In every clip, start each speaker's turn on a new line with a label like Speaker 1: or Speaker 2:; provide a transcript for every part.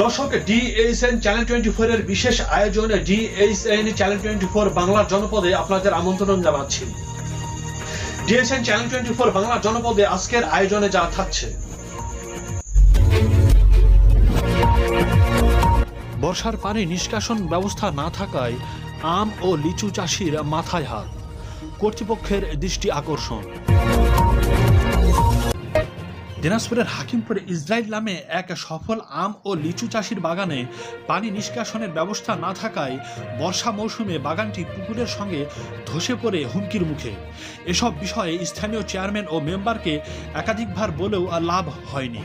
Speaker 1: দর্শক DSN channel twenty four এর বিশেষ আয়োজনে ডিএসএন চ্যানেল টোয়েন্টি ফোর বাংলার জনপদে আপনাদের আমন্ত্রণ জানাচ্ছি। ডিএসএন চ্যানেল টোয়েন্টি ফোর বাংলার জনপদে আজকের আয়োজনে যা থাকছে। বর্ষার পানি নিষ্কাশন ব্যবস্থা না থাকায় আম ও লিচু চাষির মাথায় হাত। কর্তৃপক্ষের দৃষ্টি আকর্ষণ। দিনাজপুরের হাকিমপুরে ইসরায়েল নামে এক সফল আম ও লিচু চাষির বাগানে পানি নিষ্কাশনের ব্যবস্থা না থাকায় বর্ষা মৌসুমে বাগানটি পুকুরের সঙ্গে ধসে পড়ে হুমকির মুখে। এসব বিষয়ে স্থানীয় চেয়ারম্যান ও মেম্বারকে একাধিকবার বলেও লাভ হয়নি।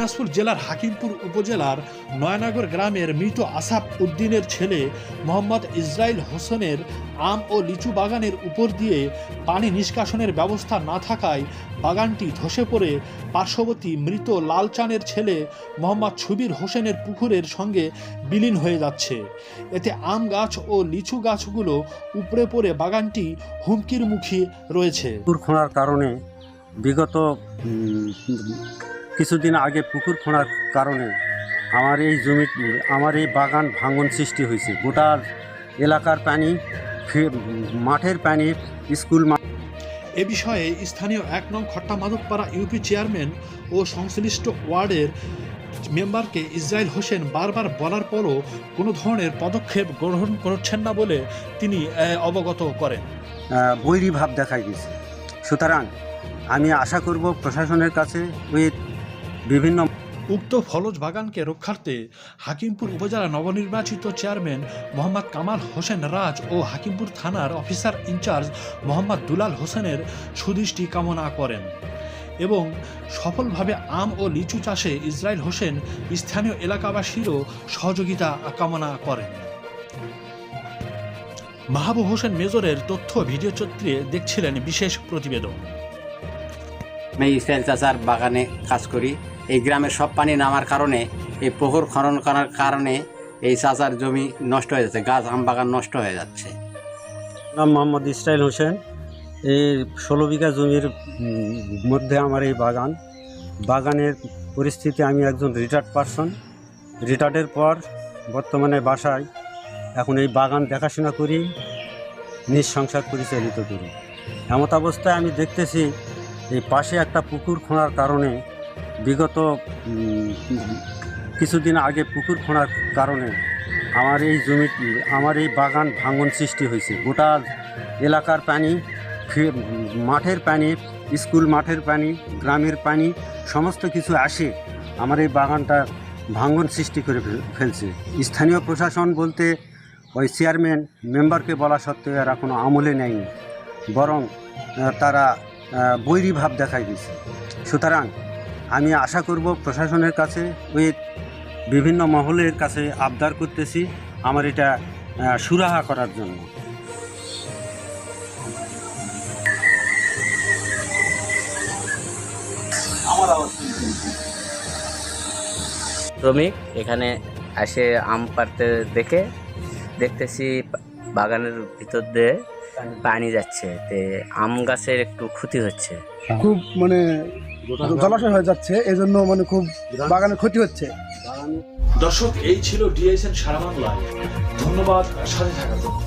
Speaker 1: দিনাজপুর জেলার হাকিমপুর উপজেলার নয়নাগর গ্রামের মৃত আসাফ উদ্দিনের ছেলে মোহাম্মদ ইসরাইল হোসেনের আম ও লিচু বাগানের উপর দিয়ে পানি নিষ্কাশনের ব্যবস্থা না থাকায় বাগানটি ধসে পড়ে পার্শ্ববর্তী মৃত লালচানের ছেলে মোহাম্মদ ছবির হোসেনের পুকুরের সঙ্গে বিলীন হয়ে যাচ্ছে। এতে আম গাছ ও লিচু গাছগুলো উপড়ে পড়ে বাগানটি হুমকির মুখে রয়েছে।
Speaker 2: খোঁড়ার কারণে বিগত কিছুদিন আগে পুকুর খোঁড়ার কারণে আমার এই জমি আমার এই বাগান ভাঙন সৃষ্টি হয়েছে। গোটা এলাকার পানি মাঠের পানি স্কুল
Speaker 1: এ বিষয়ে স্থানীয় এক নং খট্টা মাধবপাড়া ইউপি চেয়ারম্যান ও সংশ্লিষ্ট ওয়ার্ডের মেম্বারকে ইসরায়েল হোসেন বারবার বলার পরও কোনো ধরনের পদক্ষেপ গ্রহণ করছেন না বলে তিনি অবগত করেন।
Speaker 2: বৈরী ভাব দেখাই দিয়েছে। সুতরাং আমি আশা করব প্রশাসনের কাছে ওই বিভিন্ন
Speaker 1: উক্ত ফলজ বাগানকে রক্ষার্থে হাকিমপুর উপজেলা নবনির্বাচিত চেয়ারম্যান মোহাম্মদ কামাল হোসেন রাজ ও হাকিমপুর থানার অফিসার ইনচার্জ মোহাম্মদ দুলাল হোসেনের সুদৃষ্টি কামনা করেন এবং সফলভাবে আম ও লিচু চাষে ইসরায়েল হোসেন স্থানীয় এলাকাবাসীরও সহযোগিতা কামনা করেন। মাহবুব হোসেন মেজরের তথ্য ভিডিও চিত্রে দেখছিলেন বিশেষ প্রতিবেদন।
Speaker 3: আমি ইসরায়েল চাচার বাগানে কাজ করি। এই গ্রামের সব পানি নামার কারণে, এই পুকুর খনন করার কারণে এই চাচার জমি নষ্ট হয়ে যাচ্ছে, গাছ, আম বাগান নষ্ট হয়ে যাচ্ছে।
Speaker 2: নাম মোহাম্মদ ইসরাইল হোসেন। এই ষোলো বিঘা জমির মধ্যে আমার এই বাগান। বাগানের পরিস্থিতি আমি একজন রিটায়ার্ড পারসন রিটায়ার্ডের পর বর্তমানে বাসায়। এখন এই বাগান দেখাশোনা করি নিজ সংসার পরিচালিত করি। এমত অবস্থায় আমি দেখতেছি এই পাশে একটা পুকুর খোঁড়ার কারণে বিগত কিছুদিন আগে পুকুর খোঁড়ার কারণে আমার এই জমি, আমার এই বাগান ভাঙন সৃষ্টি হয়েছে। গোটা এলাকার পানি মাঠের পানি, স্কুল মাঠের পানি, গ্রামের পানি, সমস্ত কিছু আসে আমার এই বাগানটা ভাঙন সৃষ্টি করে ফেলছে। স্থানীয় প্রশাসন বলতে ওই চেয়ারম্যান, মেম্বারকে বলা সত্ত্বেও এরা কোনো আমলে নেয়নি। বরং তারা বৈরী ভাব দেখাই দিয়েছে। সুতরাং আমি আশা করব প্রশাসনের কাছে ওই বিভিন্ন মহলের কাছে আবদার করতেছি আমার এটা সুরাহা করার জন্য।
Speaker 4: শ্রমিক এখানে এসে আম পাড়তে দেখে দেখতেছি বাগানের ভিতর দিয়ে পানি যাচ্ছে তে আম গাছের একটু ক্ষতি হচ্ছে।
Speaker 5: খুব মানে জলাশয় হয়ে যাচ্ছে এই জন্য মানে খুব বাগানের ক্ষতি হচ্ছে।
Speaker 1: দর্শক এই ছিল ডিএসএন সারা বাংলা ধন্যবাদ সাথে থাকার জন্য।